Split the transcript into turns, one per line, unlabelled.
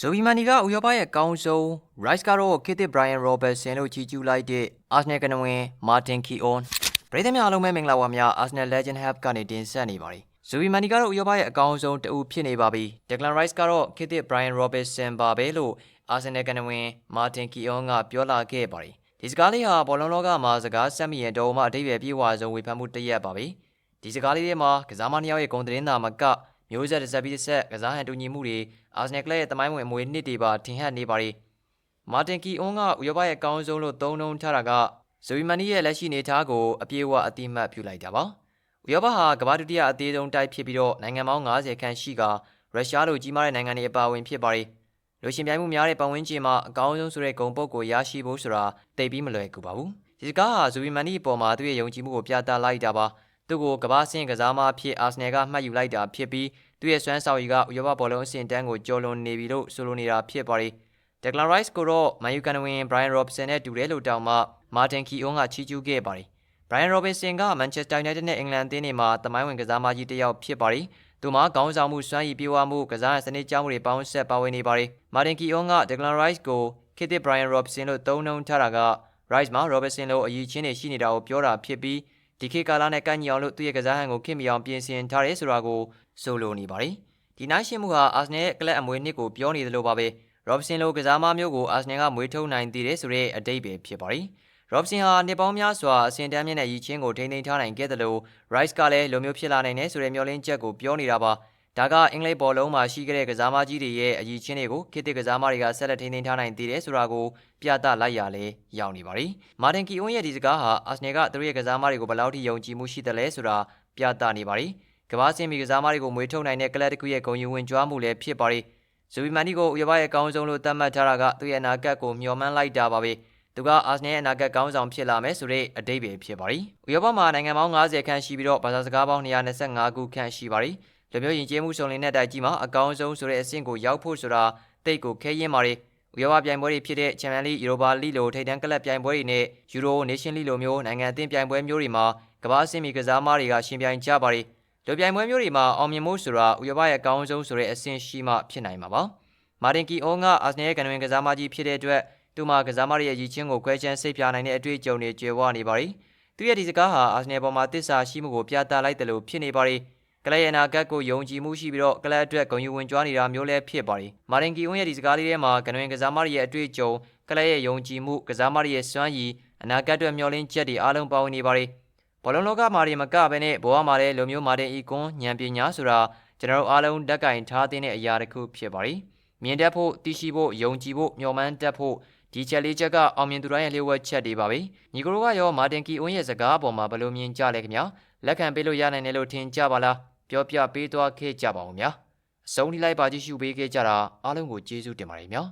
ဇိုဘီမန်နီကဥရောပရဲ့အကောင်းဆုံး Rice ကတော့ခေတ်သစ် Brian Robertson လို့ချီးကျူးလိုက်တဲ့ Arsenal ကနဝင် Martin Keown ပရိသတ်များအားလုံးပဲမင်္ဂလာပါများ Arsenal Legend Hub ကနေတင်ဆက်နေပါတယ်ဇိုဘီမန်နီကတော့ဥရောပရဲ့အကောင်းဆုံးတအူဖြစ်နေပါပြီ Declan Rice ကတော့ခေတ်သစ် Brian Robertson ပါပဲလို့ Arsenal ကနဝင် Martin Keown ကပြောလာခဲ့ပါတယ်ဒီစကားလေးဟာဘောလုံးလောကမှာစကားဆက်မိရင်တော်မှအတိတ်ပဲပြေဝဆုံးဝေဖန်မှုတစ်ရက်ပါပဲဒီစကားလေးထဲမှာကစားမနှစ်ယောက်ရဲ့ဂုဏ်သတင်းသာမက မျိုးဆက်တစ်ဆက်ပြီးတစ်ဆက်ကစားဟန်တူညီမှုတွေအာဆနယ်ကလပ်ရဲ့တမိုင်းဝင်အမွေနှစ်တွေပါထင်ဟပ်နေပါ रे မာတင်ကီအွန်းကဥရောပရဲ့အကောင်းဆုံးလို့သုံးနှုန်းထားတာကဇိုဗီမန်နီရဲ့လက်ရှိနေထားကိုအပြေအဝအတိမတ်ပြုလိုက်တာပါဥရောပဟာကမ္ဘာဒုတိယအသေးဆုံးတိုက်ဖြစ်ပြီးတော့နိုင်ငံပေါင်း90ခန့်ရှိကရုရှားလိုကြီးမားတဲ့နိုင်ငံတွေအပါအဝင်ဖြစ်ပါ रे လူရှင်ပြိုင်မှုများတဲ့ပတ်ဝန်းကျင်မှာအကောင်းဆုံးဆိုတဲ့ဂုံပုတ်ကိုရရှိဖို့ဆိုတာသိပြီးမလွယ်ကူပါဘူးဒီစကားဟာဇိုဗီမန်နီအပေါ်မှာသူ့ရဲ့ယုံကြည်မှုကိုပြသလိုက်တာပါ သူ့ကိုကမ္ဘာ့ဆင့်ကစားမအဖြစ်အာဆနယ်ကမှတ်ယူလိုက်တာဖြစ်ပြီးသူ့ရဲ့စွမ်းဆောင်ရည်ကဥရောပဘောလုံးအဆင့်တန်းကိုကျော်လွန်နေပြီလို့ဆိုလိုနေတာဖြစ်ပါတယ်။ Declan Rice ကိုတော့ Man U ကန်ဝင် Brian Robson နဲ့တူတယ်လို့တောင်မှ Martin Keown ကချီးကျူးခဲ့ပါတယ်။ Brian Robinson က Manchester United နဲ့အင်္ဂလန်အသင်းတွေမှာတမိုင်းဝင်ကစားမကြီးတစ်ယောက်ဖြစ်ပါတယ်။သူမှာခေါင်းဆောင်မှုစွမ်းရည်ပြေဝမှုကစားစနစ်ကြောင်းတွေပေါင်းဆက်ပါဝင်နေပါတယ်။ Martin Keown က Declan Rice ကိုခေတ်သစ် Brian Robson လို့သုံးနှုန်းထားတာက Rice မှာ Robinson လိုအရည်ချင်းတွေရှိနေတာကိုပြောတာဖြစ်ပြီး ဒီခေတ်ကာလနဲ့ကိုက်ညီအောင်လို့သူ့ရဲ့ကစားဟန်ကိုခင်မီအောင်ပြင်ဆင်ထားတယ်ဆိုတာကိုဆိုလိုနေပါတယ်။ဒီနိုင်ရှင်မှုဟာအာဆနယ်ရဲ့ကလပ်အမွေနှစ်ကိုပြောနေတယ်လို့ပါပဲရော့ဘ်ဆင်လိုကစားမမျိုးကိုအာဆနယ်ကမွေးထုတ်နိုင်သေးတယ်ဆိုတဲ့အတိတ်ပဲဖြစ်ပါတယ်ရော့ဘ်ဆင်ဟာနှစ်ပေါင်းများစွာအဆင့်တန်းမြင့်တဲ့ရည်ချင်းကိုထိန်းသိမ်းထားနိုင်ခဲ့တယ်လို့ Rice ကလည်းလိုမျိုးဖြစ်လာနိုင်တယ်ဆိုတဲ့မျှော်လင့်ချက်ကိုပြောနေတာပါ ဒါကအင်္ဂလိပ်ဘောလုံးမှာရှိခဲ့တဲ့ကစားမကြီးတွေရဲ့အရည်ချင်းတွေကိုခေတ်သစ်ကစားမတွေကဆက်လက်ထိန်းသိမ်းထားနိုင်သေးတယ်ဆိုတာကိုပြသလိုက်ရလဲရောက်နေပါပြီ။မာတင်ကီအွန်းရဲ့ဒီစကားဟာအာဆင်နယ်ကသူတို့ရဲ့ကစားမတွေကိုဘယ်လောက်ထိယုံကြည်မှုရှိသလဲဆိုတာပြသနေပါပြီ။ကမ္ဘာ့ဆင်မီကစားမတွေကိုမွေးထုတ်နိုင်တဲ့ကလပ်တစ်ခုရဲ့ဂုဏ်ယူဝင်ကြွားမှုလည်းဖြစ်ပါပြီ။ဇူဘီမန်နီကိုဥရောပရဲ့အကောင်းဆုံးလို့သတ်မှတ်ထားတာကသူ့ရဲ့အနာဂတ်ကိုမျှော်မှန်းလိုက်တာပါပဲ။သူကအာဆင်နယ်အနာဂတ်ကောင်းဆောင်ဖြစ်လာမယ်ဆိုတဲ့အတိတ်ပဲဖြစ်ပါတယ်။ဥရောပမှာနိုင်ငံပေါင်း90ခန့်ရှိပြီးတော့ဘာသာစကားပေါင်း125ခုခန့်ရှိပါတယ် လူမျိုးယဉ်ကျေးမှုစုံလင်တဲ့အတိုက်ကြီးမှာအကောင်းဆုံးဆိုတဲ့အဆင့်ကိုရောက်ဖို့ဆိုတာတိတ်ကိုခဲရင်ပါတယ်။ဥရောပပြိုင်ပွဲတွေဖြစ်တဲ့ Champions League, Europa League လိုထိပ်တန်းကလပ်ပြိုင်ပွဲတွေနဲ့ Euro, Nation League လိုမျိုးနိုင်ငံအသင်းပြိုင်ပွဲမျိုးတွေမှာကမ္ဘာ့အဆင့်မီကစားသမားတွေကရှင်ပြိုင်ကြပါတယ်။လူပြိုင်ပွဲမျိုးတွေမှာအောင်မြင်မှုဆိုတာဥရောပရဲ့အကောင်းဆုံးဆိုတဲ့အဆင့်ရှိမှဖြစ်နိုင်မှာပါ။မာတင်ကီအောကအာဆင်နယ်ရဲ့ကနဝင်ကစားသမားကြီးဖြစ်တဲ့အတွက်သူမှာကစားသမားတွေရဲ့ရည်ချင်းကိုကွဲချမ်းစိတ်ပြနိုင်တဲ့အတွေ့အကြုံတွေကြွယ်ဝနေပါတယ်။သူရဲ့ဒီစကားဟာအာဆင်နယ်ပေါ်မှာတစ္ဆာရှိမှုကိုပြသလိုက်တယ်လို့ဖြစ်နေပါတယ်။ ကလရနာကတ်ကိုယုံကြည်မှုရှိပြီးတော့ကလပ်အတွက်ဂုဏ်ယူဝင်ကြွားနေတာမျိုးလည်းဖြစ်ပါတယ်မာတင်ကီဝင်းရဲ့ဒီစကားလေးထဲမှာကနွင်ကစားမတွေရဲ့အတွေ့အကြုံကလပ်ရဲ့ယုံကြည်မှုကစားမတွေရဲ့စွမ်းရည်အနာဂတ်အတွက်မျှော်လင့်ချက်တွေအားလုံးပါဝင်နေပါတယ်ဘောလုံးလောကမှာတွေမကဘဲနဲ့ဘဝမှာလည်းလူမျိုးမာတင်ဤကွန်ဉာဏ်ပညာဆိုတာကျွန်တော်တို့အားလုံးတက်ကင်ထားတဲ့အရာတစ်ခုဖြစ်ပါတယ်မြင်တတ်ဖို့သိရှိဖို့ယုံကြည်ဖို့မျှော်မှန်းတတ်ဖို့ဒီချက်လေးချက်ကအောင်မြင်သူတိုင်းရဲ့လျှို့ဝှက်ချက်တွေပါပဲညီကရိုကရောမာတင်ကီအွန်းရဲ့စကားအပေါ်မှာဘယ်လိုမြင်ကြလဲခင်ဗျာလက်ခံပေးလို့ရနိုင်တယ်လို့ထင်ကြပါလား ပြောပြပေးသွားခဲ့ကြပါဦးဗျာအဆုံးထိလိုက်ပါကြည့်ရှုပေးခဲ့ကြတာအားလုံးကိုကျေးဇူးတင်ပါတယ်ဗျာ